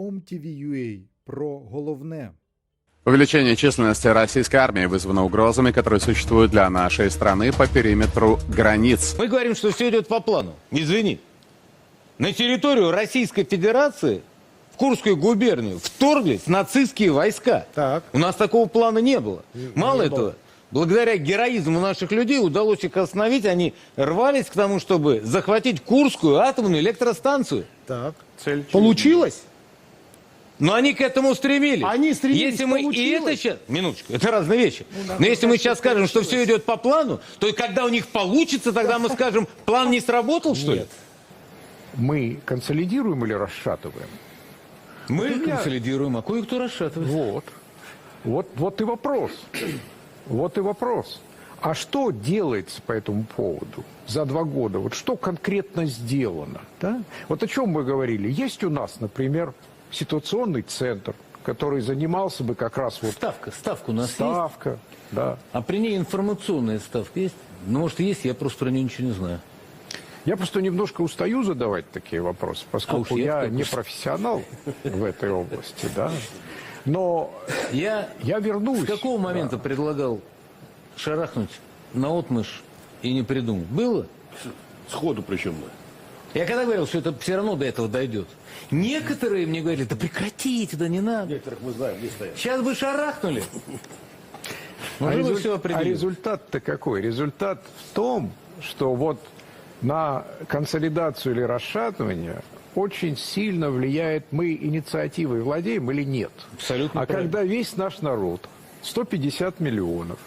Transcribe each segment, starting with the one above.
OMTV.ua про головне. Увеличение численности российской армии вызвано угрозами, которые существуют для нашей страны по периметру границ. Мы говорим, что все идет по плану. Извини. На территорию Российской Федерации, в Курскую губернию, вторглись нацистские войска. Так. У нас такого плана не было. Мало не этого, было. благодаря героизму наших людей удалось их остановить. Они рвались к тому, чтобы захватить Курскую атомную электростанцию. Так. Получилось? Но они к этому стремились. Они стремились, Если мы и получилось. это сейчас... Минуточку, это разные вещи. Но если мы сейчас скажем, что все идет по плану, то когда у них получится, тогда мы скажем, план не сработал, что ли? Нет. мы консолидируем или расшатываем? Мы Ну, я- консолидируем, а кое-кто расшатывает. Вот. Вот, вот и вопрос. Вот и вопрос. А что делается по этому поводу за два года? Вот что конкретно сделано? Да? Вот о чем мы говорили. Есть у нас, например, ситуационный центр, который занимался бы как раз вот Ставка, ставка у нас есть. ставка. Да. А при ней информационная ставка есть? Ну, может, есть, я просто про нее ничего не знаю. Я просто немножко устаю задавать такие вопросы, поскольку А я я не профессионал в этой области, да. Но Я я вернусь. с какого момента предлагал шарахнуть на отмышь и не придумал? Было? Сходу причем. Я когда говорил, что это все равно до этого дойдет. Некоторые мне говорили, да прекратите, да не надо. Некоторых мы знаем, где стоят. Сейчас бы шарахнули. А, резуль- все а результат-то какой? Результат в том, что вот на консолидацию или расшатывание очень сильно влияет, мы инициативой владеем или нет. Абсолютно А правильно. когда весь наш народ, 150 миллионов,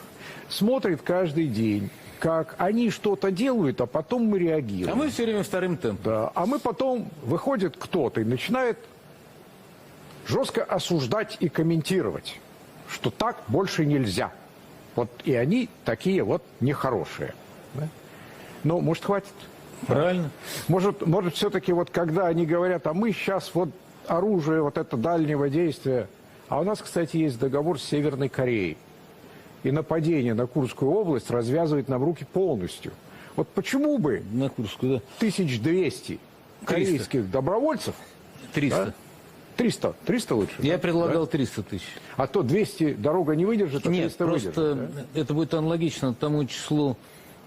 смотрит каждый день, как они что-то делают, а потом мы реагируем. А мы все время вторым темпом. Да, а мы потом, выходит кто-то и начинает жестко осуждать и комментировать, что так больше нельзя. Вот и они такие вот нехорошие. да. Ну, может, хватит? Правильно. Может, может все-таки вот когда они говорят, а мы сейчас вот оружие вот это дальнего действия, а у нас, кстати, есть договор с Северной Кореей. И нападение на Курскую область развязывает нам руки полностью. Вот почему бы На Курскую, да. 1200 корейских добровольцев, 300. Да? 300, 300 лучше. Я да? предлагал 300 тысяч. А то 200 дорога не выдержит, а Нет, 300 просто выдержит. да? это будет аналогично тому числу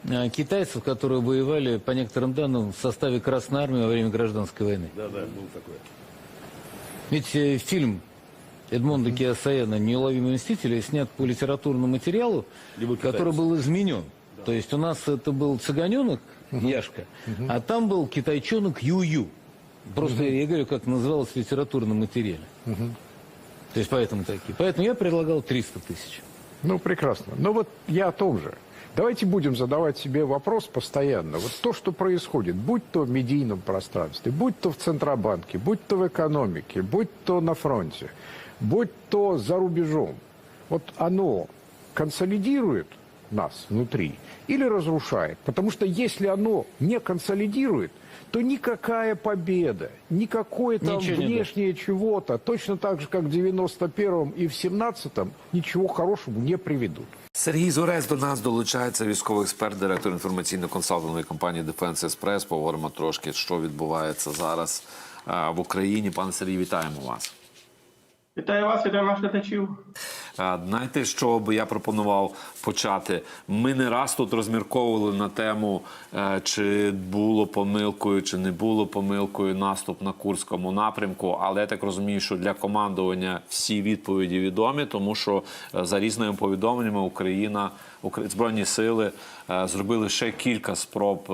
э, китайцев, которые воевали, по некоторым данным, в составе Красной Армии во время Гражданской войны. Да, да, был такой. Ведь э, фильм Эдмонда Киосаяна «Неуловимые мстители» снят по литературному материалу, Либо который китайцы. был изменен. То есть у нас это был цыганенок Яшка, а там был китайчонок Ю-Ю. Просто я говорю, как называлось в литературном материале. То есть поэтому такие. Поэтому я предлагал 300 тысяч. Ну, прекрасно. Но вот я о том же. Давайте будем задавать себе вопрос постоянно. Вот то, что происходит, будь то в медийном пространстве, будь то в Центробанке, будь то в экономике, будь то на фронте, будь то за рубежом, вот оно консолидирует нас внутри или разрушает? Потому что если оно не консолидирует, то никакая победа, никакое там Ничего не внешнее чего-то, точно так же, как в 91-м и в 17-м, ничего хорошего не приведут. Сергій Зорець до нас долучається військовий експерт, директор інформаційно-консалтингової компанії Defense Express. Поговоримо трошки, що відбувається зараз е, в Україні. Пане Сергій, вітаємо вас. Вітаю вас, вітаю наших глядачів. Знаєте, що би я пропонував почати? Ми не раз тут розмірковували на тему, е, чи було помилкою, чи не було помилкою наступ на Курському напрямку. Але я так розумію, що для командування всі відповіді відомі, тому що е, за різними повідомленнями Україна, Укра- Збройні сили е, зробили ще кілька спроб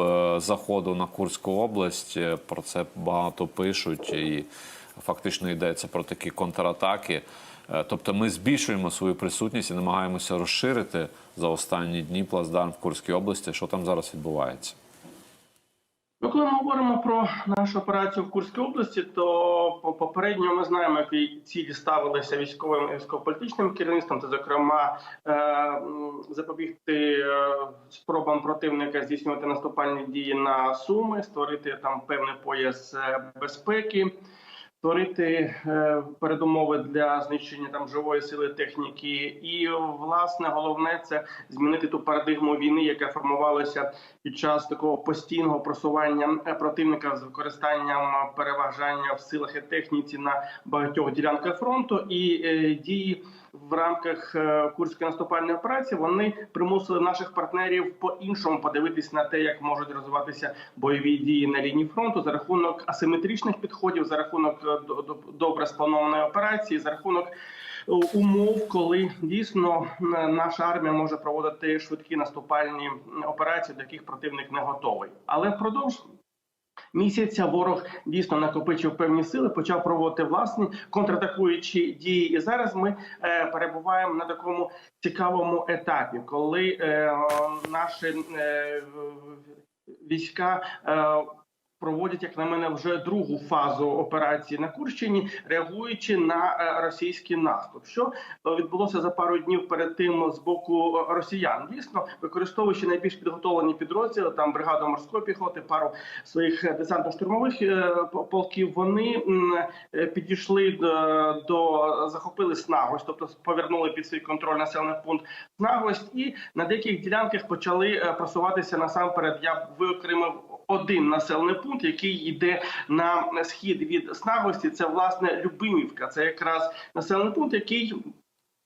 заходу на Курську область. Про це багато пишуть і фактично йдеться про такі контратаки. Е, Тобто ми збільшуємо свою присутність і намагаємося розширити за останні дні плацдарм в Курській області. Що там зараз відбувається? Ну, коли ми говоримо про нашу операцію в Курській області, то по- попередньо ми знаємо, які цілі ставилися військовим і військово-політичним керівництвом. Це, зокрема, е, запобігти е, спробам противника здійснювати наступальні дії на Суми, створити там певний пояс безпеки. Створити е, передумови для знищення там живої сили техніки, і власне головне це змінити ту парадигму війни, яка формувалася під час такого постійного просування е, противника з використанням переважання в силах і техніці на багатьох ділянках фронту. І е, дії в рамках е, курської наступальної операції вони примусили наших партнерів по-іншому подивитись на те, як можуть розвиватися бойові дії на лінії фронту за рахунок асиметричних підходів, за рахунок е, до- до- добре спланованої операції, за рахунок е, умов, коли дійсно наша армія може проводити швидкі наступальні операції, до яких противник не готовий. Але впродовж місяця ворог дійсно накопичив певні сили, почав проводити власні контратакуючі дії. І зараз ми е, перебуваємо на такому цікавому етапі, коли е, наші е, війська. Е, Проводять, як на мене, вже другу фазу операції на Курщині, реагуючи на е, російський наступ. Що е, відбулося за пару днів перед тим з боку е, росіян? Дійсно, використовуючи найбільш підготовлені підрозділи, там бригаду морської піхоти, пару своїх десантно-штурмових полків, вони підійшли до, захопили Снагость, тобто повернули під свій контроль населений пункт Снагость, і на деяких ділянках почали просуватися насамперед. Я виокремив один населений пункт, який йде на схід від Снагості. Це власне Любимівка. Це якраз населений пункт, який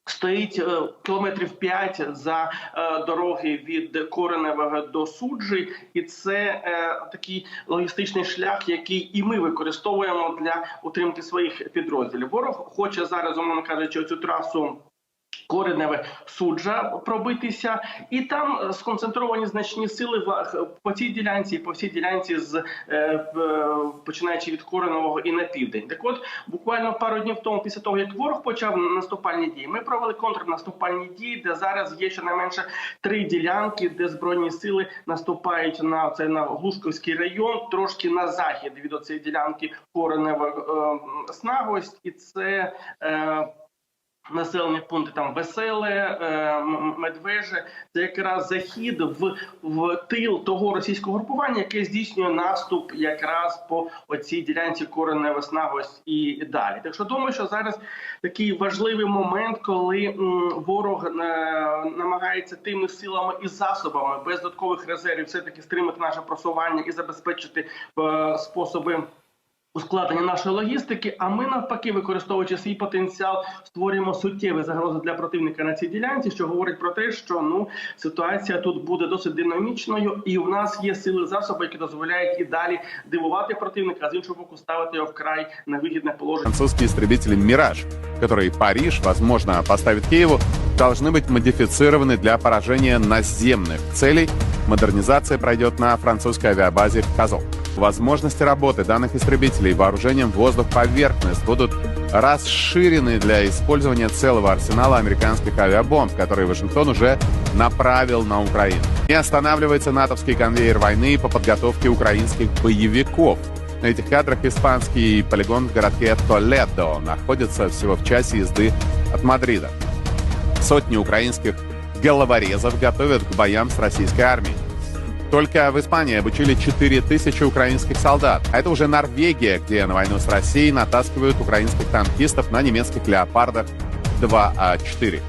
стоїть е, кілометрів 5 за е, дороги від Кореневого до Суджі, і це е, такий логістичний шлях, який і ми використовуємо для утримки своїх підрозділів. Ворог хоче зараз, умовно кажучи, цю трасу. Кореневе суджа пробитися, і там е, сконцентровані значні сили по цій ділянці, по всій ділянці, з е, починаючи від Кореневого і на південь. Так, от буквально пару днів тому, після того як ворог почав наступальні дії, ми провели контрнаступальні дії, де зараз є щонайменше три ділянки, де збройні сили наступають на це на Глушковський район, трошки на захід від оцієї ділянки Коренева е, Снагость, і це. Населені пункти там веселе, е, медвеже. Це якраз захід в, в тил того російського групування, яке здійснює наступ якраз по оцій ділянці коренева снагось і далі. Так що думаю, що зараз такий важливий момент, коли ворог е, намагається тими силами і засобами без додаткових резервів все таки стримати наше просування і забезпечити е, способи ускладнення нашої логістики. А ми навпаки, використовуючи свій потенціал, створюємо суттєві загрози для противника на цій ділянці, що говорить про те, що ну ситуація тут буде досить динамічною, і у нас є сили засоби, які дозволяють і далі дивувати противника, а з іншого боку ставити його вкрай на вигідне положення. Французские истребители «Мираж», которые Париж, возможно, поставит Киеву, должны быть модифицированы для поражения наземных целей. Модернизация пройдет на французской авиабазе «Козол». Возможности работы данных истребителей вооружением воздух-поверхность будут расширены для использования целого арсенала американских авиабомб, которые Вашингтон уже направил на Украину. Не останавливается натовский конвейер войны по подготовке украинских боевиков. На этих кадрах испанский полигон в городке Толедо находится всего в часе езды от Мадрида. Сотни украинских головорезов готовят к боям с российской армией. Только в Испании обучили 4000 украинских солдат. А это уже Норвегия, где на войну с Россией натаскивают украинских танкистов на немецких «Леопардах» 2А4.